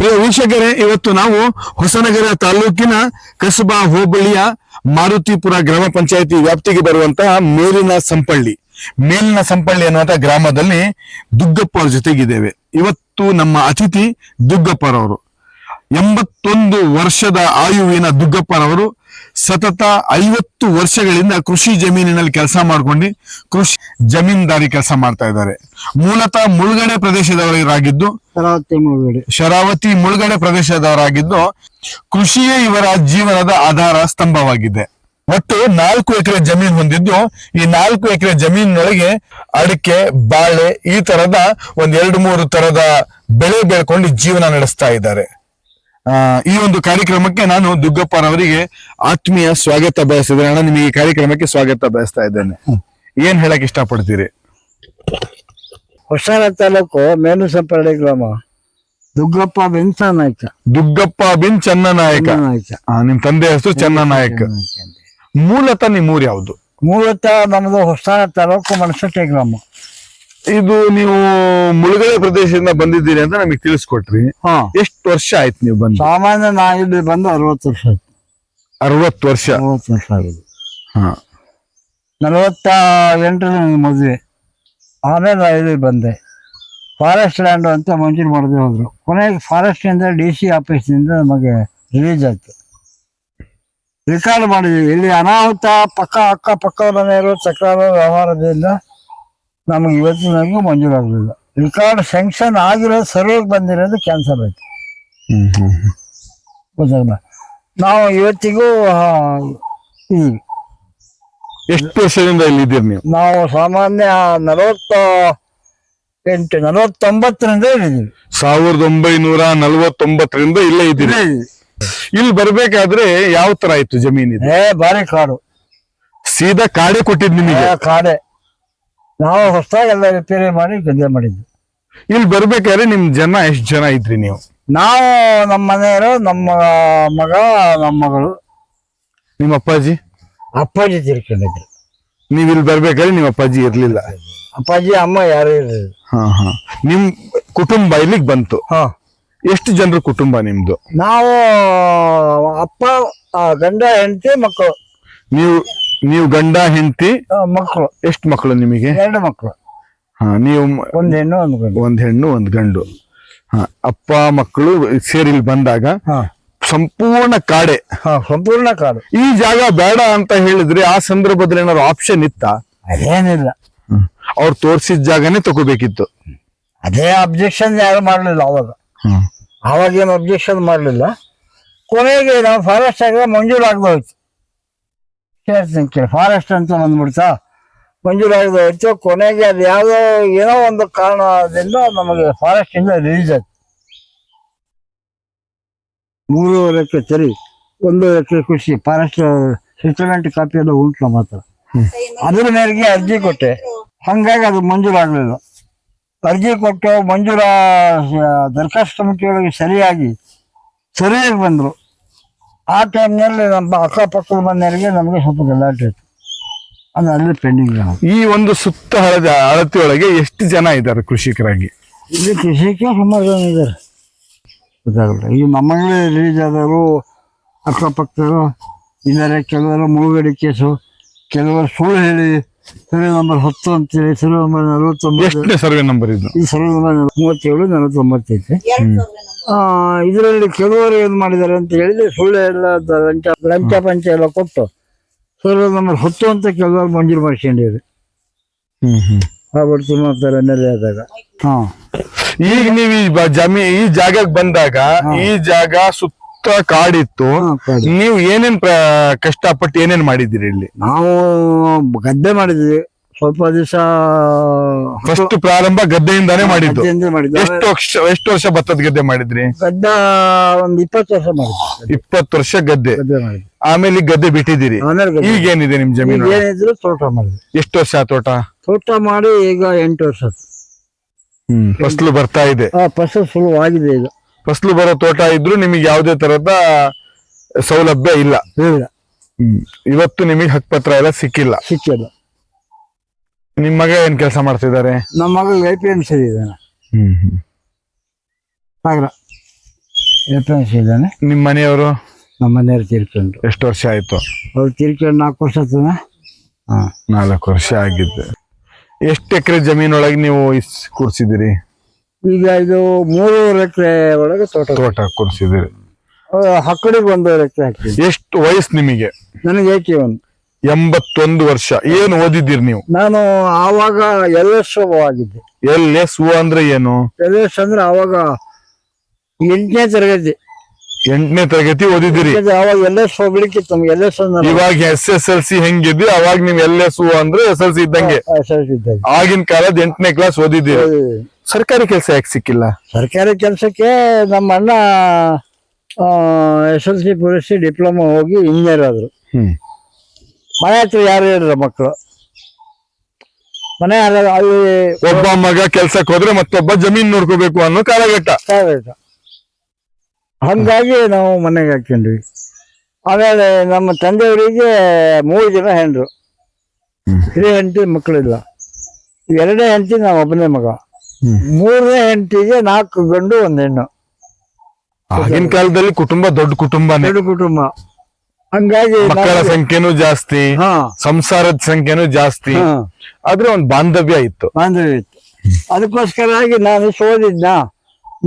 ಪ್ರಿಯ ವೀಕ್ಷಕರೇ, ಇವತ್ತು ನಾವು ಹೊಸನಗರ ತಾಲೂಕಿನ ಕಸಬಾ ಹೋಬಳಿಯ ಮಾರುತಿಪುರ ಗ್ರಾಮ ಪಂಚಾಯತಿ ವ್ಯಾಪ್ತಿಗೆ ಬರುವಂತಹ ಮೇಲಿನ ಸಂಪಳ್ಳಿ. ಮೇಲಿನ ಸಂಪಳ್ಳಿ ಅನ್ನುವಂತಹ ಗ್ರಾಮದಲ್ಲಿ ದುಗ್ಗಪ್ಪ ಅವ್ರ ಜೊತೆಗಿದ್ದೇವೆ. ಇವತ್ತು ನಮ್ಮ ಅತಿಥಿ ದುಗ್ಗಪ್ಪರವರು ಎಂಬತ್ತೊಂದು ವರ್ಷದ ಆಯುವಿನ ದುಗ್ಗಪ್ಪರವರು ಸತತ ಐವತ್ತು ವರ್ಷಗಳಿಂದ ಕೃಷಿ ಜಮೀನಿನಲ್ಲಿ ಕೆಲಸ ಮಾಡ್ಕೊಂಡು ಕೃಷಿ ಜಮೀನ್ದಾರಿ ಕೆಲಸ ಮಾಡ್ತಾ ಇದ್ದಾರೆ. ಮೂಲತಃ ಮುಳುಗಡೆ ಪ್ರದೇಶದವರಾಗಿದ್ದು ಶರಾವತಿ ಮುಳುಗಡೆ. ಶರಾವತಿ ಮುಳುಗಡೆ ಪ್ರದೇಶದವರಾಗಿದ್ದು ಕೃಷಿಯೇ ಇವರ ಜೀವನದ ಆಧಾರ ಸ್ತಂಭವಾಗಿದೆ. ಒಟ್ಟು ನಾಲ್ಕು ಎಕರೆ ಜಮೀನು ಹೊಂದಿದ್ದು ಈ ನಾಲ್ಕು ಎಕರೆ ಜಮೀನಿನೊಳಗೆ ಅಡಿಕೆ ಬಾಳೆ ಈ ತರದ ಒಂದ್ ಎರಡು ಮೂರು ತರದ ಬೆಳೆ ಬೆಳ್ಕೊಂಡು ಜೀವನ ನಡೆಸ್ತಾ ಇದ್ದಾರೆ. ಈ ಒಂದು ಕಾರ್ಯಕ್ರಮಕ್ಕೆ ನಾನು ದುಗ್ಗಪ್ಪನವರಿಗೆ ಆತ್ಮೀಯ ಸ್ವಾಗತ ಬಯಸಿದ್ರೆ ಅಣ್ಣ ನಿಮಗೆ ಈ ಕಾರ್ಯಕ್ರಮಕ್ಕೆ ಸ್ವಾಗತ ಬಯಸ್ತಾ ಇದ್ದೇನೆ. ಏನ್ ಹೇಳಕ್ ಇಷ್ಟಪಡ್ತೀರಿ? ಹೊಸಾರ ತಾಲೂಕು ಮೇಲು ಮೇಲುಸಂಪರಡೆ ಗ್ರಾಮ. ದುಗ್ಗಪ್ಪ ಬಿನ್ ಚನ್ನಾಯ್ಕ ದುಗ್ಗಪ್ಪ ಬಿನ್ ಚನ್ನನಾಯಕ. ನಾಯ್ಕ ಆ, ನಿಮ್ ತಂದೆ ಹೆಸರು ಚನ್ನನಾಯಕ. ಮೂಲತಃ ನಿಮ್ಮ ಊರ್ ಯಾವ್ದು? ಮೂಲತಃ ನಮ್ಮದು ಹೊಸಾರ ತಾಲೂಕು ಮನಸಟ್ಟೆ ಗ್ರಾಮ. ಇದು ನೀವು ಮುಳುಗಡೆ ಪ್ರದೇಶದಿಂದ ಬಂದಿದ್ದೀರಿ ಅಂತ ನಮಗೆ ತಿಳಿಸ್ಕೊಟ್ರಿ. ಎಷ್ಟು ವರ್ಷ ಆಯ್ತು ನೀವು ಬಂದು? ಸಾಮಾನ್ಯ ನಾ ಇಲ್ಲಿ ಬಂದು ಅರವತ್ತು ವರ್ಷ ಆಯ್ತು. ಅರವತ್ತು ವರ್ಷ? ಅರವತ್ತು ವರ್ಷ ಆಗಿದೆ. ಹಾ. ನಲವತ್ತ ಎಂಟರಲ್ಲಿ ಮದುವೆ. ಆಮೇಲೆ ಇಲ್ಲಿ ಬಂದೆ. ಫಾರೆಸ್ಟ್ ಲ್ಯಾಂಡ್ ಅಂತ ಮಂಜೂರು ಮಾಡದೆ ಹೋದ್ರು. ಕೊನೆಗೆ ಫಾರೆಸ್ಟಿಂದ ಡಿ ಸಿ ಆಫೀಸ್ನಿಂದ ನಮಗೆ ರಿಲೀಸ್ ಆಯ್ತು. ರಿಕಾರ್ಡ್ ಮಾಡಿದ್ವಿ. ಇಲ್ಲಿ ಅನಾಹುತ ಪಕ್ಕ ಅಕ್ಕ ಪಕ್ಕ ಮನೆಯವರು ಇರೋ ತಕರಾರು ವ್ಯವಹಾರದಿಂದ ನಮಗೆ ಇವತ್ತಿನವರೆಗೂ ಮಂಜೂರಾಗಲಿಲ್ಲ ರಿಕಾರ್ಡ್ ಸ್ಯಾಂಕ್ಷನ್ ಆಗಿರೋ ಸರ್ವೇಗೆ ಬಂದಿರೋದು ಕ್ಯಾನ್ಸಲ್ ಆಯ್ತು. ಗೊತ್ತಾಗಲ್ಲ ನಾವು ಇವತ್ತಿಗೂ ಎಷ್ಟು ವರ್ಷದಿಂದ ಇಲ್ಲಿದ್ದೀರಿ ನೀವು? ನಾವು ಸಾಮಾನ್ಯ ನಲವತ್ತ ಎಂಟು ನಲವತ್ತೊಂಬತ್ತರಿಂದ ಇದ್ದೀವಿ ಸಾವಿರದ ಒಂಬೈನೂರ ನಲವತ್ತೊಂಬತ್ತರಿಂದ ಇಲ್ಲೇ ಇದ್ದೀರಿ. ಇಲ್ಲಿ ಬರ್ಬೇಕಾದ್ರೆ ಯಾವ ತರ ಇತ್ತು ಜಮೀನಿದೆ? ಬಾರಿ ಏ ಭಾರಿ ಕಾಡು. ಸೀದಾ ಕಾಡೆ ಕೊಟ್ಟಿದ್ ನಿಮಗೆ? ಕಾಡೆ. ನಾವು ಹೊಸದಾಗಿ ಎಲ್ಲ ರಿಪೇರಿ ಮಾಡಿ ಗದ್ದೆ ಮಾಡಿದ್ವಿ. ಇಲ್ಲಿ ಬರ್ಬೇಕಾದ್ರೆ ನಿಮ್ ಜನ ಎಷ್ಟು ಜನ ಇದ್ರಿ ನೀವು? ನಾವು ನಮ್ಮ ಮನೆಯವರು ನಮ್ಮ ಮಗ ನಮ್ಮ ಮಗಳು. ನಿಮ್ಮ ಅಪ್ಪಾಜಿ? ಅಪ್ಪಾಜಿ ತೀರ್ಕೊಂಡಿದ್ರು. ನೀವ್ ಇಲ್ಲಿ ಬರ್ಬೇಕಾದ್ರೆ ನಿಮ್ಮ ಅಪ್ಪಾಜಿ ಇರ್ಲಿಲ್ಲ. ಅಪ್ಪಾಜಿ ಅಮ್ಮ ಯಾರು ಇರಲಿಲ್ಲ. ಹಾ ಹಾ. ನಿಮ್ ಕುಟುಂಬ ಇಲ್ಲಿಗೆ ಬಂತು. ಹಾ. ಎಷ್ಟು ಜನರ ಕುಟುಂಬ ನಿಮ್ದು? ನಾವು ಅಪ್ಪ ಆ, ಗಂಡ ಹೆಂಡತಿ ಮಕ್ಕಳು. ನೀವು ನೀವು ಗಂಡ ಹೆಂಡತಿ? ಮಕ್ಕಳು. ಎಷ್ಟು ಮಕ್ಕಳು ನಿಮಗೆ? ಎರಡು ಮಕ್ಕಳು. ಹಾ ನೀವು ಒಂದ್ ಹೆಣ್ಣು ಒಂದು ಗಂಡು. ಒಂದ್ ಹೆಣ್ಣು ಒಂದ್ ಗಂಡು. ಹಾ ಅಪ್ಪ ಮಕ್ಕಳು ಸೇರಿ ಇಲ್ಲಿ ಬಂದಾಗ ಹಾ. ಸಂಪೂರ್ಣ ಕಾಡೆ. ಹಾ ಸಂಪೂರ್ಣ ಕಾಡು. ಈ ಜಾಗ ಬೇಡ ಅಂತ ಹೇಳಿದ್ರೆ ಆ ಸಂದರ್ಭದಲ್ಲಿ ಏನಾದ್ರು ಆಪ್ಷನ್ ಇತ್ತ? ಅದೇನಿಲ್ಲ. ಅವ್ರು ತೋರ್ಸಿದ ಜಾಗನೇ ತಗೋಬೇಕಿತ್ತು. ಅದೇ ಅಬ್ಜೆಕ್ಷನ್ ಯಾರು ಮಾಡಲಿಲ್ಲ ಅವಾಗ. ಅವಾಗ ಏನು ಅಬ್ಜೆಕ್ಷನ್ ಮಾಡಲಿಲ್ಲ. ಕೊನೆಗೆ ನಾವು ಫಾರೆಸ್ಟ್ ಆಗ ಮಂಜೂರು ಹೋಯ್ತು ಕೇಳ್ತೀನಿ ಕೇಳಿ ಫಾರೆಸ್ಟ್ ಅಂತ ಬಂದ್ಬಿಡ್ತಾ? ಮಂಜೂರಾಗಿದೆ ಹೆಚ್ಚು ಕೊನೆಗೆ ಅದು ಯಾವುದೋ ಏನೋ ಒಂದು ಕಾರಣದಿಂದ ನಮಗೆ ಫಾರೆಸ್ಟ್ ಇಂದ ರಿಲೀಸ್ ಆಯ್ತು. ಮೂರುವರೆ ಎಕರೆ ಸರಿ ಒಂದು ಎಕರೆ ಕೃಷಿ ಫಾರೆಸ್ಟ್ ಸೆಟಲ್ಮೆಂಟ್ ಕಾಪಿ ಎಲ್ಲ ಉಂಟು ನಮ್ಮ ಹತ್ರ ಅದ್ರ ಮೇರೆಗೆ ಅರ್ಜಿ ಕೊಟ್ಟೆ. ಹಂಗಾಗಿ ಅದು ಮಂಜೂರಾಗಲಿಲ್ಲ ಅರ್ಜಿ ಕೊಟ್ಟು ಮಂಜೂರ ದರ್ಖಾಸ್ತು ಕಮಿಟಿ ಒಳಗೆ ಸರಿಯಾಗಿ ಸರಿಯಾಗಿ ಬಂದರು. ಆ ಟೈಮ್ನಲ್ಲಿ ನಮ್ಮ ಅಕ್ಕಪಕ್ಕದ ಮನೆಯವರಿಗೆ ನಮಗೆ ಸ್ವಲ್ಪ ಗಲಾಟೆ ಇತ್ತು ಅದು ಅಲ್ಲಿ ಪೆಂಡಿಂಗ್ ಈ ಒಂದು ಸುತ್ತ ಹಳದ ಅಳತೆಯೊಳಗೆ ಎಷ್ಟು ಜನ ಇದ್ದಾರೆ ಕೃಷಿಕರಾಗಿ? ಇಲ್ಲಿ ಕೃಷಿಕ ಸುಮಾರು ಜನ ಇದ್ದಾರೆ. ಗೊತ್ತಾಗಲ್ಲ. ಈ ನಮ್ಮಲ್ಲಿ ರಿಲೀಸ್ ಆದವರು ಅಕ್ಕಪಕ್ಕದವರು ಇದ್ದಾರೆ. ಕೆಲವರು ಮುಳುಗಡೆ ಕೇಸು ಕೆಲವರು ಸುಳ್ಳು ಹೇಳಿ ಸರ್ವೆ ನಂಬರ್ ಹತ್ತು ಅಂತೇಳಿ ಸರ್ವೆ ನಂಬರ್ ನಲವತ್ತೊಂಬತ್ತು. ಎಷ್ಟನೇ ಸರ್ವೆ ನಂಬರ್ ಇದು? ಈ ಸರ್ವೆ ನಂಬರ್ ಮೂವತ್ತೇಳು ನಲವತ್ತೊಂಬತ್ತೈತೆ ಇದರಲ್ಲಿ ಕೆಲವರು ಏನು ಮಾಡಿದ್ದಾರೆ ಅಂತ ಹೇಳಿದ್ರೆ ಸುಳ್ಳೆ ಎಲ್ಲ ಲಂಚ ಲಂಚ ಪಂಚ ಎಲ್ಲ ಕೊಟ್ಟು ಸರ್ವೆ ನಂಬರ್ ಹತ್ತು ಅಂತ ಕೆಲವರು ಮಂಜೂರು ಮಾಡ್ಕೊಂಡಿದ್ರು ಹ್ಮ್ ಹ್ಮ್. ಎಂ ಎಲ್ ಎ ಆದಾಗ. ಹಾ. ಈಗ ನೀವು ಈ ಜಮೀ ಈ ಜಾಗಕ್ಕೆ ಬಂದಾಗ ಈ ಜಾಗ ಸುತ್ತ ಕಾಡಿತ್ತು. ಹಾ, ಕಾಡು. ನೀವು ಏನೇನ್ ಪ್ರ- ಕಷ್ಟಪಟ್ಟು ಏನೇನ್ ಮಾಡಿದಿರಿ ಇಲ್ಲಿ? ನಾವು ಗದ್ದೆ ಮಾಡಿದ್ವಿ. ಸ್ವಲ್ಪ ದಿವಸ ಫಸ್ಟ್ ಪ್ರಾರಂಭ ಗದ್ದೆಯಿಂದಾನೇ ಮಾಡಿದ್ದು. ಮಾಡಿದ್ವಿ ಎಷ್ಟು ವರ್ಷ ಎಷ್ಟು ವರ್ಷ ಭತ್ತದ ಗದ್ದೆ ಮಾಡಿದ್ರಿ? ಗದ್ದೆ ಒಂದು ಇಪ್ಪತ್ತು ವರ್ಷ ಮಾಡಿದ್ವಿ. ಇಪ್ಪತ್ತು ವರ್ಷ ಗದ್ದೆ. ಗದ್ದೆ ಮಾಡಿದ್ವಿ. ಆಮೇಲೆ ಈ ಗದ್ದೆ ಬಿಟ್ಟಿದ್ದೀರಿ. ಆಮೇಲೆ ಗದ್ದೆ ಈಗ ಏನಿದೆ ನಿಮ್ ಈಗ ಜಮೀನು ಏನಿದ್ರು ತೋಟ ಮಾಡಿದ್ವಿ. ಎಷ್ಟು ವರ್ಷ ಆ ತೋಟ? ತೋಟ ಮಾಡಿ ಈಗ ಎಂಟು ವರ್ಷ ಹ್ಮ್ ಫಸಲು ಬರ್ತಾ ಇದೆ. ಆ ಫಸಲು ಸುಲಭವಾಗಿದೆ ಈಗ. ಫಸಲು ಬರೋ ತೋಟ ಇದ್ರು ನಿಮಗೆ ಯಾವುದೇ ತರದ ಸೌಲಭ್ಯ ಇಲ್ಲ. ಇಲ್ಲ. ಇವತ್ತು ನಿಮಗೆ ಹಕ್ಕುಪತ್ರ ಎಲ್ಲ ಸಿಕ್ಕಿಲ್ಲ. ಸಿಕ್ಕಿಲ್ಲ. ನಿಮ್ ಮಗ ಏನ್ ಕೆಲಸ ಮಾಡ್ತಿದ್ದಾರೆ? ನಮ್ಮ ಮಗ ಎ ಪಿ ಎಂ ಸಿ ಇದ್ದಾನೆ. Sagara A P M C ಇದ್ದಾನೆ. ನಿಮ್ ಮನೆಯವರು? ನಮ್ಮ ಮನೆಯವ್ರು ತೀರ್ಕೊಂಡ್ರು. ಎಷ್ಟು ವರ್ಷ ಆಯ್ತು? ಅವ್ರು ತೀರ್ಕೊಂಡು ನಾಲ್ಕು ವರ್ಷ ಆಯ್ತದ ಹಾಂ ನಾಲ್ಕು ವರ್ಷ ಆಗಿದ್ದು. ಎಷ್ಟು ಎಕರೆ ಜಮೀನೊಳಗೆ ನೀವು ಕೂರ್ಸಿದಿರಿ ಈಗ ಇದು ಮೂರುವರೆ ಎಕರೆ ಒಳಗೆ ತೋಟ ತೋಟ ಕೂರ್ಸಿದಿರಿ ಹಕ್ಕಡಿಗೆ ಒಂದೂವರೆ ಎಕರೆ ಹಾಕ್ತೀವಿ. ಎಷ್ಟು ವಯಸ್ಸು ನಿಮಗೆ? ನನಗೆ ಏಕೆ ಒಂದು? ಎಂಬತ್ತೊಂದು ವರ್ಷ. ಏನು ಓದಿದ್ದೀರಿ ನೀವು? ನಾನು ಆವಾಗ ಎಲ್ ಎಸ್ ಆಗಿದ್ದೆ. ಎಲ್ ಎಸ್ ಓ ಅಂದ್ರೆ ಏನು? ಎಲ್ ಎಸ್ ಅಂದ್ರೆ ಆವಾಗ ಎಂಟನೇ ತರಗತಿ. ಎಂಟನೇ ತರಗತಿ ಓದಿದ್ದೀರಿ. ಅವಾಗ ಆವಾಗ ಎಲ್ ಎಸ್ ಹೋಗ್ಲಿಕ್ಕಿತ್ತು ನಮ್ಗೆ ಎಲ್ ಎಸ್ ಇವಾಗ ಎಸ್ ಎಸ್ ಎಲ್ ಸಿ ಹೆಂಗಿದ್ವಿ ಅವಾಗ ನೀವು ಎಲ್ ಎಸ್ ಓ ಅಂದ್ರೆ ಎಸ್ ಎಲ್ ಸಿ ಇದ್ದಂಗೆ. ಇದ್ದಾಗ. ಆಗಿನ ಕಾಲದ ಎಂಟನೇ ಕ್ಲಾಸ್ ಓದಿದ್ದೀರಿ. ಸರ್ಕಾರಿ ಕೆಲಸ ಯಾಕೆ ಸಿಕ್ಕಿಲ್ಲ? ಸರ್ಕಾರಿ ಕೆಲಸಕ್ಕೆ ನಮ್ಮ ಅಣ್ಣ ಎಸ್ ಎಲ್ ಸಿ ಪೂರೈಸಿ ಡಿಪ್ಲೊಮಾ ಹೋಗಿ ಇಂಜಿನಿಯರ್ ಆದರು. ಹ್ಮ್. ಮನೆ ಹತ್ರ ಯಾರು ಹೇಳಿದ್ರು ಮಕ್ಕಳು ಮನೆ ಹತ್ರ ಅಲ್ಲಿ ಒಬ್ಬ ಮಗ ಕೆಲ್ಸಕ್ಕೆ ಹೋದ್ರೆ ಮತ್ತೊಬ್ಬ ಜಮೀನ್ ನೋಡ್ಕೋಬೇಕು ಅನ್ನೋ ಕಾಲಘಟ್ಟ. ಹಂಗಾಗಿ ನಾವು ಮನೆಗೆ ಹಾಕೊಂಡ್ವಿ ಆಮೇಲೆ ನಮ್ಮ ತಂದೆಯವರಿಗೆ ಮೂರು ಜನ ಹೆಂಡರು. ಹಿರಿಯ ಹೆಂಡತಿ ಮಕ್ಕಳಿಲ್ಲ ಎರಡೇ ಹೆಂಡತಿ ನಾವು ಒಬ್ಬನೇ ಮಗ. ಮೂರನೇ ಹೆಂಡತಿಗೆ ನಾಲ್ಕು ಗಂಡು ಒಂದು ಹೆಣ್ಣು. ಆಗಿನ ಕಾಲದಲ್ಲಿ ಕುಟುಂಬ ದೊಡ್ಡ ಕುಟುಂಬ ಎರಡು ಕುಟುಂಬ. ಹಂಗಾಗಿ ಮಕ್ಕಳ ನಮ್ಗೆ- ಸಂಖ್ಯೆನೂ ಜಾಸ್ತಿ ಹಾ. ಸಂಸಾರದ ಸಂಖ್ಯೆನೂ ಜಾಸ್ತಿ. ಹಾ. ಆದ್ರೆ ಒಂದ್ ಬಾಂಧವ್ಯ ಇತ್ತು. ಬಾಂಧವ್ಯ ಇತ್ತು. ಅದಕ್ಕೋಸ್ಕರವಾಗಿ ನಾನು ಸೋದಿದ್ನ.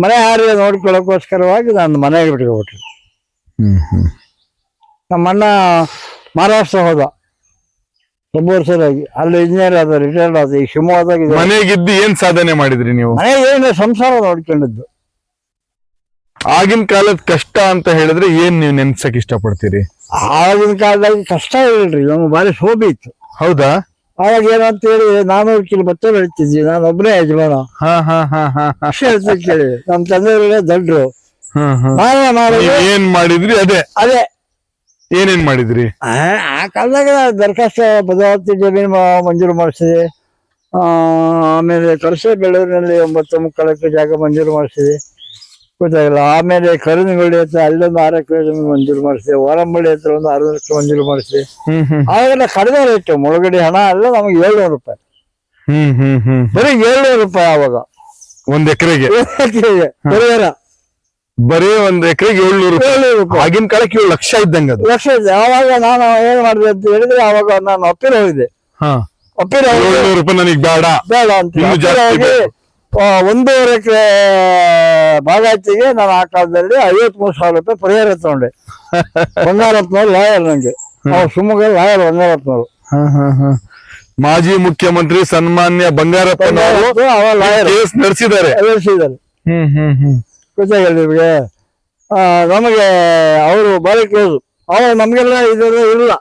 ಮನೆ ಹಾರಿ ನೋಡ್ಕೊಳ್ಳೋಕ್ಕೋಸ್ಕರವಾಗಿ ನಾನು ಮನೆಗೆ ಬಿಟ್ಕೊಬಿಟ್ರಿ. ನಮ್ಮ ನಮ್ಮಣ್ಣ ಮಹಾರಾಷ್ಟ್ರ ಹೋದ. ತುಂಬ ಆಗಿ. ಅಲ್ಲಿ ಇಂಜಿನಿಯರ್ ಆದ ರಿಟೈರ್ಡ್ ಆದ ಈ ಶಿವಮೊಗ್ಗದಾಗ. ಮನೆಗಿದ್ದು ಏನ್ ಸಾಧನೆ ಮಾಡಿದ್ರಿ ನೀವು? ಮನೆ ಏನು ಸಂಸಾರ ನೋಡ್ಕೊಂಡಿದ್ದು. ಆಗಿನ ಕಾಲದ ಕಷ್ಟ ಅಂತ ಹೇಳಿದ್ರೆ ಏನ್ ನೀವು ನೆನ್ಸಕ್ ಇಷ್ಟಪಡ್ತೀರಿ? ಆಗಿನ ಕಾಲದಾಗ ಕಷ್ಟ ಇರಲ್ರಿ ನಮ್ಗೆ ಬಾರಿ ಶೋಭೆ ಇತ್ತು. ಹೌದಾ? ಅವಾಗ ಏನಂತ ಹೇಳಿ ನಾನೂರು ಕಿಲೋ ಭತ್ತ ಬೆಳಿತಿದ್ವಿ ನಾನು ಒಬ್ಬನೇ ಯಜಮಾನ. ಹಾ ಹಾ ಹಾ ಹಾ ಹಾ. ಅಷ್ಟೇ ಹೇಳ್ತೀನಿ ಕೇಳಿ ನಮ್ಮ ತಂದೆಯವರೇ ದೊಡ್ಡರು ಹಾ ಹಾ ನಾನೇ ಮಾಡೋದು ನೀವ್ ಏನ್ ಮಾಡಿದ್ರಿ? ಅದೇ. ಅದೇ. ಏನೇನ್ ಮಾಡಿದ್ರಿ? ಆ ಆ ಕಾಲದಾಗ ದರಖಾಸ್ತ ಭದ್ರಾವತಿ ಜಮೀನು ಮ- ಮಂಜೂರು ಮಾಡಿಸಿದೆ ಆಮೇಲೆ ಕಳಸೆ ಬೆಳ್ಳೂರಿನಲ್ಲಿ ಒಂಬತ್ತು ಮುಕ್ಕಾಲಕ್ಕೆ ಜಾಗ ಮಂಜೂರು ಮಾಡಿಸಿದೆ ಗೊತ್ತಾಗಿಲ್ಲ. ಆಮೇಲೆ ಕರಿನಗುಳಿ ಹತ್ರ ಅಲ್ಲೊಂದು ಆರು ಎಕರೆ ಜಮೀನು ಮಂಜೂರು ಮಾಡಿಸಿದೆ ಓರಂಬಳ್ಳಿ ಹತ್ರ ಒಂದು ಆರು ಲಕ್ಷ ಮಂಜೂರು ಮಾಡಿಸಿದೆ ಹ್ಮ್ ಹ್ಮ್. ಆವಾಗೆಲ್ಲ ಕಡಿಮೆ ರೇಟ್. ಮುಳುಗಡೆ ಹಣ ಎಲ್ಲ ನಮಗೆ ಏಳ್ನೂರು ರೂಪಾಯಿ. ಹ್ಮ್ ಹ್ಮ್ ಹ್ಮ್. ಬರೀ ಏಳ್ನೂರು ರೂಪಾಯಿ ಆವಾಗ. ಒಂದ್ ಎಕರೆಗೆ. ಪರಿಹಾರ ಬರೀ ಒಂದ್ ಎಕರೆಗೆ ಏಳ್ನೂರು ರೂಪಾಯಿ. ಆಗಿನ ಕಾಲಕ್ಕೆ ಏಳು ಲಕ್ಷ ಇದ್ದಂಗ ಅದು. ಲಕ್ಷ ಇದೆ ಅವಾಗ ನಾನು ಏನ್ ಮಾಡಿದೆ ಅಂತ ಹೇಳಿದ್ರೆ ಅವಾಗ ನಾನು ಅಪ್ಪಿರ ಹೋಗಿದ್ದೆ ಹಾ. ಅಪ್ಪಿರ ಏಳ್ನೂರು ರೂಪಾಯಿ ನನಗ್ ಬೇಡ. ಬೇಡ ಅಂತ. ಹೋಗಿ ಒಂದೂವರೆ ಎಕರೆ ನಾನು ಆ ಕಾಲದಲ್ಲಿ ಐವತ್ಮೂರು ಸಾವಿರ ರೂಪಾಯಿ ಪರಿಹಾರ ತಗೊಂಡೆ. ಬಂಗಾರಪ್ಪನವ್ರು ಲಾಯರ್ ನಂಗೆ. ಅವ್ರು ಶಿವಮೊಗ್ಗ ಲಾಯರ್ ಬಂಗಾರತ್ನವ್ರು ಹಾ, ಹಾ, ಹಾ. ಮಾಜಿ ಮುಖ್ಯಮಂತ್ರಿ ಸನ್ಮಾನ್ಯ ಬಂಗಾರಪ್ಪನವರು ಕೇಸ್ ನಡೆಸಿದ್ದಾರೆ. ಎಲ್ಸಿದ್ದಾರೆ ಹ್ಮ್ ಹ್ಮ್ ಹ್ಮ್. ಗೊತ್ತಾಗಿಲ್ಲ ನಿಮಗೆ. ನಮಗೆ ಅವರು ಭಾಳ ಕೇಳು ಅವರು ನಮಗೆಲ್ಲ ಇದೆಲ್ಲ ಇಲ್ಲ.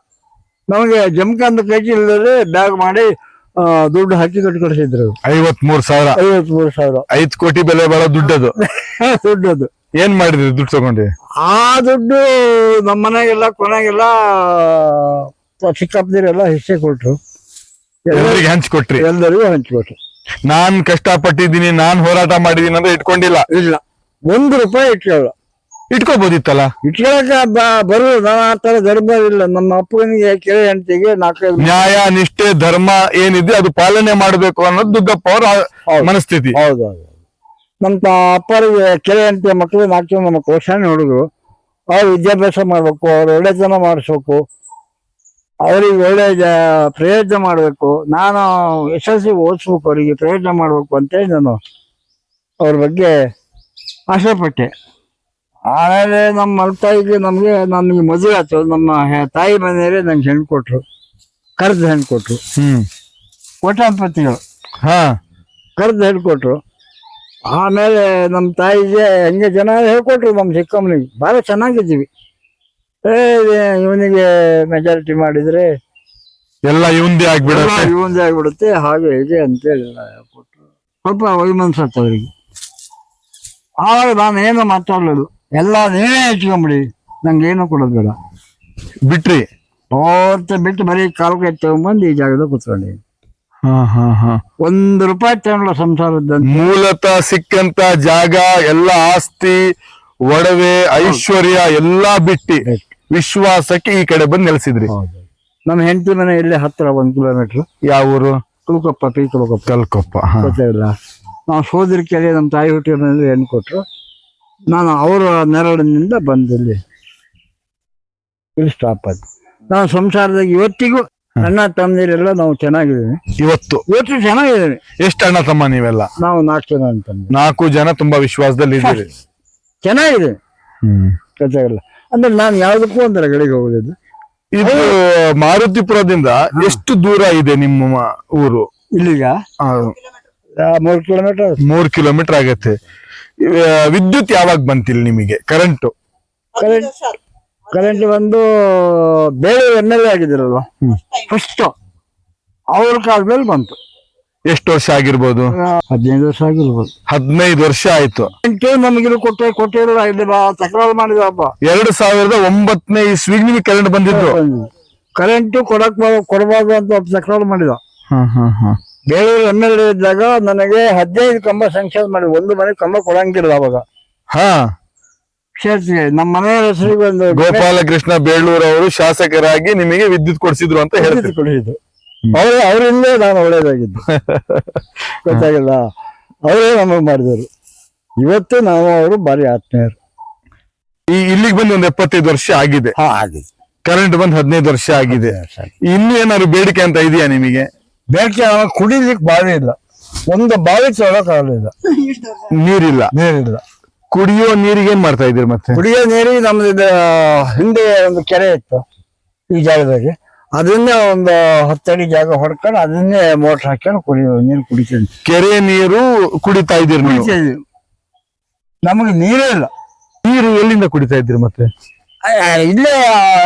ನಮಗೆ ಜಮಖಾನ್ದ ಕೈಚಿ ಇಲ್ಲದೆ ಬ್ಯಾಗ್ ಮಾಡಿ ದುಡ್ಡು ಹಾಕಿ ದುಡ್ಡು ಕಳಿಸಿದ್ರು ಐವತ್ ಮೂರ್ ಸಾವಿರ. ಐವತ್ಮೂರು ಸಾವಿರ. ಐದ್ ಕೋಟಿ ಬೆಲೆ ಬಾಳೋ ದುಡ್ಡದು. ದುಡ್ಡದು. ಏನ್ ಮಾಡಿದ್ರಿ ದುಡ್ಡು ತಗೊಂಡ್ರಿ? ಆ ದುಡ್ಡು ನಮ್ಮ ಮನೆಗೆಲ್ಲ ಕೊನೆಗೆಲ್ಲ ಚಿಕ್ಕಪ್ಪದಿರೆಲ್ಲ ಹಿಸ್ಸೆ ಕೊಟ್ರು. ಎಲ್ಲರಿಗೂ ಹಂಚ್ಕೊಟ್ರಿ ಎಲ್ಲರಿಗೂ ಹಂಚ್ಕೊಟ್ರು ನಾನ್ ಕಷ್ಟಪಟ್ಟಿದ್ದೀನಿ ನಾನ್ ಹೋರಾಟ ಮಾಡಿದೀನಿ ಅಂದ್ರೆ ಇಟ್ಕೊಂಡಿಲ್ಲ. ಇಲ್ಲ. ಒಂದು ರೂಪಾಯಿ ಇಟ್ಕೊಳ್ಳ ಇಟ್ಕೋಬೋದಿತ್ತಲ್ಲ? ಇಟ್ಕೊಳಕ ಬರು ನಾನು ಆ ತರ ಧರ್ಮ ಇಲ್ಲ. ನಮ್ಮ ಅಪ್ಪನಿಗೆ ಕೆರೆ ಹೆಂಡತಿಗೆ ನಾಲ್ಕೈದು ನ್ಯಾಯ ನಿಷ್ಠೆ ಧರ್ಮ ಏನಿದೆ ಅದು ಪಾಲನೆ ಮಾಡಬೇಕು ಅನ್ನೋದು ದುಗ್ಗಪ್ಪ ಅವರ. ಮನಸ್ಥಿತಿ. ಹೌದೌದು ಹೌದು ನಮ್ಮ ಅಪ್ಪರಿಗೆ ಕೆರೆ ಹೆಂಡತಿ ಮಕ್ಕಳು ನಾಲ್ಕು ಜನ ನಮ್ಮ ಕೋಶಾನೆ ಹುಡುಗರು. ಅವ್ರು ವಿದ್ಯಾಭ್ಯಾಸ ಮಾಡ್ಬೇಕು ಅವ್ರು ಒಳ್ಳೆತನ ಮಾಡಿಸ್ಬೇಕು. ಅವ್ರಿಗೆ ಒಳ್ಳೆ ಪ್ರಯತ್ನ ಮಾಡಬೇಕು. ನಾನು ಯಶಸ್ವಿ ಓದಿಸ್ಬೇಕು ಅವರಿಗೆ ಪ್ರಯತ್ನ ಮಾಡಬೇಕು ಅಂತೇಳಿ ನಾನು ಅವ್ರ ಬಗ್ಗೆ ಆಸೆ ಪಟ್ಟೆ ಆಮೇಲೆ ನಮ್ಮ ಮಲ್ತಾಯಿಗೆ ನಮಗೆ ನನಗೆ ಮದುವೆ ಆಯ್ತು. ನಮ್ಮ ತಾಯಿ ಮನೆಯವರೇ ನಂಗೆ ಹೆಣ್ಣು ಕೊಟ್ರು. ಕರೆದು ಹೆಣ್ಣು ಕೊಟ್ರು. ಹ್ಮ್. ಕೋಟಾಪತಿಗಳು ಹಾ. ಕರೆದು ಹೇಳ್ಕೊಟ್ರು ಆಮೇಲೆ ನಮ್ಮ ತಾಯಿಗೆ ಹೆಂಗೆ ಜನ ಹೇಳ್ಕೊಟ್ರು ನಮ್ಮ ಚಿಕ್ಕಮ್ಮನಿಗೆ. ಭಾಳ ಚೆನ್ನಾಗಿದ್ದೀವಿ. ಏ ಇವನಿಗೆ ಮೆಜಾರಿಟಿ ಮಾಡಿದ್ರೆ ಎಲ್ಲ ಇವಂದೇ ಆಗ್ಬಿಡುತ್ತೆ. ಇವಂದೇ ಆಗ್ಬಿಡುತ್ತೆ. ಹಾಗೆ ಹೀಗೆ ಅಂತೇಳಿ ಕೊಟ್ಟರು ಸ್ವಲ್ಪ ವೈಮನ್ಸತ್ತು ಅವರಿಗೆ. ಆವಾಗ ನಾನು ಏನು ಮಾತಾಡಲಿಲ್ಲ ಎಲ್ಲ ನೀವೇ ಹೆಚ್ಕೊಂಬಿಡಿ ನಂಗೆ ಏನು ಕೊಡೋದು ಬೇಡ. ಬಿಟ್ರಿ. ತೋರ್ತ ಬಿಟ್ಟು ಬರೀ ಕಾಲು ಕೈ ತಗೊಂಬಂದು ಈ ಜಾಗದಾಗ ಕೂತ್ಕೊಂಡಿ. ಹಾ ಹಾ ಹಾ. ಒಂದು ರೂಪಾಯಿ ತಗೊಂಡ್ಲ ಸಂಸಾರದ ಮೂಲತಃ ಸಿಕ್ಕಂತ ಜಾಗ ಎಲ್ಲ ಆಸ್ತಿ ಒಡವೆ ಐಶ್ವರ್ಯ ಎಲ್ಲಾ ಬಿಟ್ಟಿ ವಿಶ್ವಾಸಕ್ಕೆ ಈ ಕಡೆ ಬಂದು ನೆಲೆಸಿದ್ರಿ. ನಮ್ಮ ಹೆಂಡತಿ ಮನೆ ಇಲ್ಲೇ ಹತ್ರ ಒಂದ್ ಕಿಲೋಮೀಟರ್ ಯಾವ ಊರು? ಕುಲ್ಕೊಪ್ಪ ಪಿ ಕಲ್ಕೊಪ್ಪ. ಕಲ್ಕೊಪ್ಪ ಹಾ. ನಾವು ಸೋದರಿಕೆಯಲ್ಲಿ ನಮ್ಮ ತಾಯಿ ಹುಟ್ಟಿದ ಮನೇಲಿ ಹೆಣ್ಣು ಕೊಟ್ಟರು ನಾನು ಅವರ ನೆರಳಿನಿಂದ ಬಂದಲ್ಲಿ ಇಲ್ಲಿ ಸ್ಟಾಪ್ ಆಯ್ತು. ನಾನು ಸಂಸಾರದಾಗ ಇವತ್ತಿಗೂ ಅಣ್ಣ ತಮ್ಮದಿರೆಲ್ಲ ನಾವು ಚೆನ್ನಾಗಿದ್ದೀವಿ. ಇವತ್ತು? ಇವತ್ತು ಚೆನ್ನಾಗಿದ್ದೀವಿ. ಎಷ್ಟು ಅಣ್ಣ ತಮ್ಮ ನೀವೆಲ್ಲ? ನಾವು ನಾಲ್ಕು ಜನ ಅಂತ ನಾಲ್ಕು ಜನ ತುಂಬಾ ವಿಶ್ವಾಸದಲ್ಲಿ ಇದ್ದೀರಿ. ಚೆನ್ನಾಗಿದೆ. ಹ್ಮ್. ಗೊತ್ತಾಗಲ್ಲ ಅಂದ್ರೆ ನಾನು ಯಾವುದಕ್ಕೂ ಒಂದು ರಗಳಿಗೆ ಹೋಗೋದಿದ್ದು ಇದು ಮಾರುತಿಪುರದಿಂದ ಎಷ್ಟು ದೂರ ಇದೆ ನಿಮ್ಮ ಊರು? ಇಲ್ಲಿಗ? ಮೂರು ಕಿಲೋಮೀಟರ್ ಮೂರ್ ಕಿಲೋಮೀಟರ್ ಆಗತ್ತೆ. ವಿದ್ಯುತ್ ಯಾವಾಗ ಬಂತಿಲ್ಲ ನಿಮಗೆ? ಕರೆಂಟ್ ಕರೆಂಟ್ ಕರೆಂಟ್ ಬಂದು ಬೇರೆ ಎಂ ಎಲ್ ಎ ಆಗಿದ್ದೀರಲ್ವ ಫಸ್ಟ್ ಅವ್ರ ಕಾಲ ಮೇಲೆ ಬಂತು. ಎಷ್ಟು ವರ್ಷ ಆಗಿರ್ಬೋದು? ಹದಿನೈದು ವರ್ಷ ಆಗಿರ್ಬೋದು. ಹದಿನೈದು ವರ್ಷ ಆಯ್ತು. ಕರೆಂಟ್ ನಮಗಿದು ಕೊಟ್ಟೆ ಇಲ್ಲಿ ಬಾ ತಕರಾರು ಮಾಡಿದಪ್ಪ ಎರಡು ಸಾವಿರದ ಒಂಬತ್ತನೇ ಇಸ್ವಿಗೆ ನಿಮಗೆ ಕರೆಂಟ್ ಬಂದಿದ್ದು? ಕರೆಂಟ್ ಕೊಡಕ್ ಬಾ- ಕೊಡಬಾರ್ದು ಅಂತ ಒಬ್ಬ ತಕರಾರು ಮಾಡಿದ ಬೇಲೂರು ಎಂ ಎಲ್ ಎ ಇದ್ದಾಗ ನನಗೆ ಹದಿನೈದು ಕಂಬ ಸಂಕ್ಷನ್ ಮಾಡಿ ಒಂದು ಮನೆ ಕಂಬ ಕೊಡಂಗಿಲ್ಲ ಅವಾಗ. ಹಾ. ಕ್ಷೇತ್ರಕ್ಕೆ ನಮ್ಮ ಮನೆಯ ಹೆಸರಿಗೆ ಒಂದು ಗೋಪಾಲಕೃಷ್ಣ ಬೇಳೂರು ಅವರು ಶಾಸಕರಾಗಿ ನಿಮಗೆ ವಿದ್ಯುತ್ ಕೊಡಿಸಿದ್ರು ಅಂತ ಹೇಳಿದ್ರು ಕೊಡಿಸಿದ್ದು ಅವ್ರ ಅವರಿಂದ ನಾನು ಒಳ್ಳೇದಾಗಿದ್ದು ಗೊತ್ತಾಗಿಲ್ಲ? ಅವರೇ ನಮಗೆ ಮಾಡಿದರು. ಇವತ್ತು ನಾವು ಅವರು ಭಾರಿ ಆತ್ಮೀಯರು. ಈ ಇಲ್ಲಿಗೆ ಬಂದು ಒಂದ್ ಎಪ್ಪತ್ತೈದು ವರ್ಷ ಆಗಿದೆ. ಹಾ ಆಗಿದೆ. ಕರೆಂಟ್ ಬಂದ್ ಹದಿನೈದು ವರ್ಷ ಆಗಿದೆ. ಇನ್ನು ಏನಾದ್ರು ಬೇಡಿಕೆ ಅಂತ ಇದೆಯಾ ನಿಮಗೆ? ಬೇಕೆ ಕುಡಿಲಿಕ್ಕೆ ಬಾವಿ ಇಲ್ಲ. ಒಂದು ಬಾವಿ ಆಗಲಿಲ್ಲ. ನೀರಿಲ್ಲ. ನೀರಿಲ್ಲ. ಕುಡಿಯೋ ನೀರಿಗೆ ಏನ್ ಮಾಡ್ತಾ ಇದ್ರಿ ಮತ್ತೆ? ಕುಡಿಯೋ ನೀರಿಗೆ ನಮ್ದು ಇದು ಹಿಂದೆ ಒಂದು ಕೆರೆ ಇತ್ತು ಈ ಜಾಗದಾಗೆ ಅದನ್ನೇ ಒಂದು ಹತ್ತಡಿ ಜಾಗ ಹೊಡ್ಕೊಂಡು ಅದನ್ನೇ ಮೋಟರ್ ಹಾಕೊಂಡು ಕುಡಿಯೋ ನೀರು ಕುಡಿತೀವಿ ಕೆರೆ ನೀರು ಕುಡಿತಾ ಇದ್ದೀರಿ ನೀವು? ನಮಗೆ ನೀರೇ ಇಲ್ಲ. ನೀರು ಎಲ್ಲಿಂದ ಕುಡಿತಾ ಇದ್ದೀರಿ ಮತ್ತೆ? ಇಲ್ಲೇ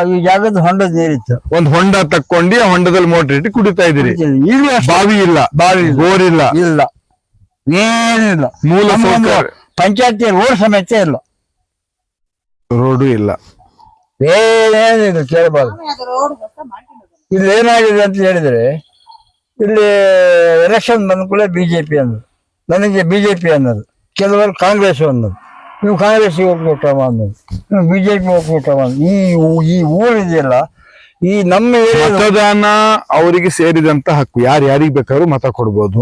ಈ ಜಾಗದ ಹೊಂಡದ ನೀರಿತ್ತು ಒಂದು ಹೊಂಡ ತಕ್ಕೊಂಡು ಆ ಹೊಂಡದಲ್ಲಿ ಮೋಟರ್ ಇಟ್ಟು ಕುಡಿತಾ ಇದೀರಿ ಈಗಲೂ ಅಷ್ಟೇ. ಬಾವಿ ಇಲ್ಲ. ಬಾವಿ ಇಲ್ಲ. ಬೋರ್ ಇಲ್ಲ. ಇಲ್ಲ. ಏನಿಲ್ಲ ಮೂಲ ಸೌಕರ್ಯ. ಪಂಚಾಯತಿ ರೋಡ್ ಸಮೇತ ಇಲ್ಲ. ರೋಡು ಇಲ್ಲ. ಏನೇನಿಲ್ಲ ಕೇಳಬಾರ್ದು. ಇಲ್ಲಿ ಏನಾಗಿದೆ ಅಂತ ಹೇಳಿದ್ರೆ ಇಲ್ಲಿ ಎಲೆಕ್ಷನ್ ಬಂದ ಕೂಡ ಬಿಜೆಪಿ ಅನ್ನೋದು. ನನಗೆ ಬಿಜೆಪಿ ಅನ್ನೋದು. ಕೆಲವರು ಕಾಂಗ್ರೆಸ್ ಅನ್ನೋದು. ನೀವು ಕಾಂಗ್ರೆಸ್ಗೆ ಹೋಗ್ಬಿಟ್ಟ ಅನ್ನೋದು ನೀವು ಜೆ ಪಿ ಈ ಊ- ಈ ಊರಿದೆಯಲ್ಲ ಈ ನಮ್ಮ ಮತದಾನ ಅವರಿಗೆ ಸೇರಿದಂತ ಹಕ್ಕು. ಯಾರು ಯಾರಿಗ್ ಬೇಕಾದ್ರೂ ಮತ ಕೊಡ್ಬೋದು.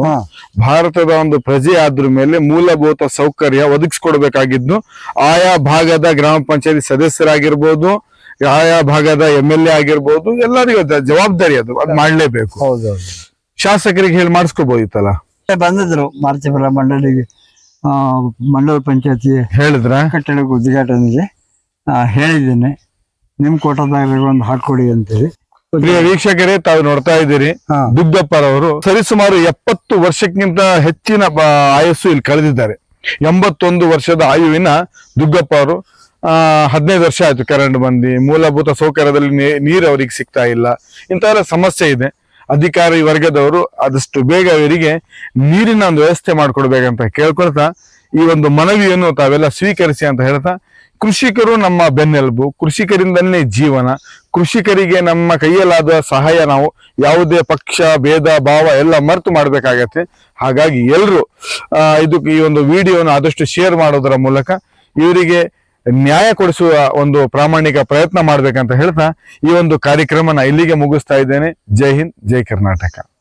ಭಾರತದ ಒಂದು ಪ್ರಜೆ ಆದ್ರ ಮೇಲೆ ಮೂಲಭೂತ ಸೌಕರ್ಯ ಒದಗಿಸ್ಕೊಡ್ಬೇಕಾಗಿದ್ದು ಆಯಾ ಭಾಗದ ಗ್ರಾಮ ಪಂಚಾಯತಿ ಸದಸ್ಯರಾಗಿರ್ಬೋದು ಆಯಾ ಭಾಗದ ಎಂ ಎಲ್ ಎ ಆಗಿರ್ಬೋದು ಎಲ್ಲರಿಗೂ ಅದ ಜವಾಬ್ದಾರಿ ಅದು. ಅದ್ ಮಾಡ್ಲೇಬೇಕು. ಹೌದೌದು. ಶಾಸಕರಿಗೆ ಹೇಳಿ ಮಾಡಿಸ್ಕೋಬಹುದಿತ್ತಲ್ಲ ಬಂದಿದ್ರು ಮಾರ್ತಿಪುರ ಮಂಡಳಿಗೆ. ಮಂಡಲ ಪಂಚಾಯತಿ ಹೇಳಿದ್ರ? ಕಟ್ಟಡ ಉದ್ಘಾಟನೆಗೆ ಹೇಳಿದ್ದೇನೆ. ನಿಮ್ ಕೋಟದಾಗ ಒಂದು ಹಾಕೊಡಿ ಅಂತೇಳಿ. ಪ್ರಿಯ ವೀಕ್ಷಕರೇ ತಾವು ನೋಡ್ತಾ ಇದ್ದೀರಿ ದುಗ್ಗಪ್ಪರವರು ಸರಿಸುಮಾರು ಎಪ್ಪತ್ತು ವರ್ಷಕ್ಕಿಂತ ಹೆಚ್ಚಿನ ಆಯಸ್ಸು ಇಲ್ಲಿ ಕಳೆದಿದ್ದಾರೆ. ಎಂಬತ್ತೊಂದು ವರ್ಷದ ಆಯುವಿನ ದುಗ್ಗಪ್ಪ ಅವರು ಆ ಹದಿನೈದು ವರ್ಷ ಆಯ್ತು ಕರೆಂಟ್ ಬಂದು ಮೂಲಭೂತ ಸೌಕರ್ಯದಲ್ಲಿ ನೀರು ಅವರಿಗೆ ಸಿಗ್ತಾ ಇಲ್ಲ. ಇಂತಹ ಸಮಸ್ಯೆ ಇದೆ. ಅಧಿಕಾರಿ ವರ್ಗದವರು ಆದಷ್ಟು ಬೇಗ ಇವರಿಗೆ ನೀರಿನ ಒಂದು ವ್ಯವಸ್ಥೆ ಮಾಡಿಕೊಡ್ಬೇಕಂತ ಕೇಳ್ಕೊಳ್ತಾ ಈ ಒಂದು ಮನವಿಯನ್ನು ತಾವೆಲ್ಲ ಸ್ವೀಕರಿಸಿ ಅಂತ ಹೇಳ್ತಾ, ಕೃಷಿಕರು ನಮ್ಮ ಬೆನ್ನೆಲುಬು, ಕೃಷಿಕರಿಂದಲೇ ಜೀವನ, ಕೃಷಿಕರಿಗೆ ನಮ್ಮ ಕೈಯಲ್ಲಾದ ಸಹಾಯ ನಾವು ಯಾವುದೇ ಪಕ್ಷ, ಭೇದ, ಭಾವ ಎಲ್ಲ ಮರೆತು ಮಾಡಬೇಕಾಗತ್ತೆ. ಹಾಗಾಗಿ ಎಲ್ಲರೂ ಇದಕ್ಕೆ ಈ ಒಂದು ವಿಡಿಯೋನ ಆದಷ್ಟು ಶೇರ್ ಮಾಡೋದರ ಮೂಲಕ ಇವರಿಗೆ ನ್ಯಾಯ ಕೊಡಿಸುವ ಒಂದು ಪ್ರಾಮಾಣಿಕ ಪ್ರಯತ್ನ ಮಾಡ್ಬೇಕಂತ ಹೇಳ್ತಾ ಈ ಒಂದು ಕಾರ್ಯಕ್ರಮನ ಇಲ್ಲಿಗೆ ಮುಗಿಸ್ತಾ ಇದ್ದೇನೆ. ಜೈ ಹಿಂದ್, ಜೈ ಕರ್ನಾಟಕ.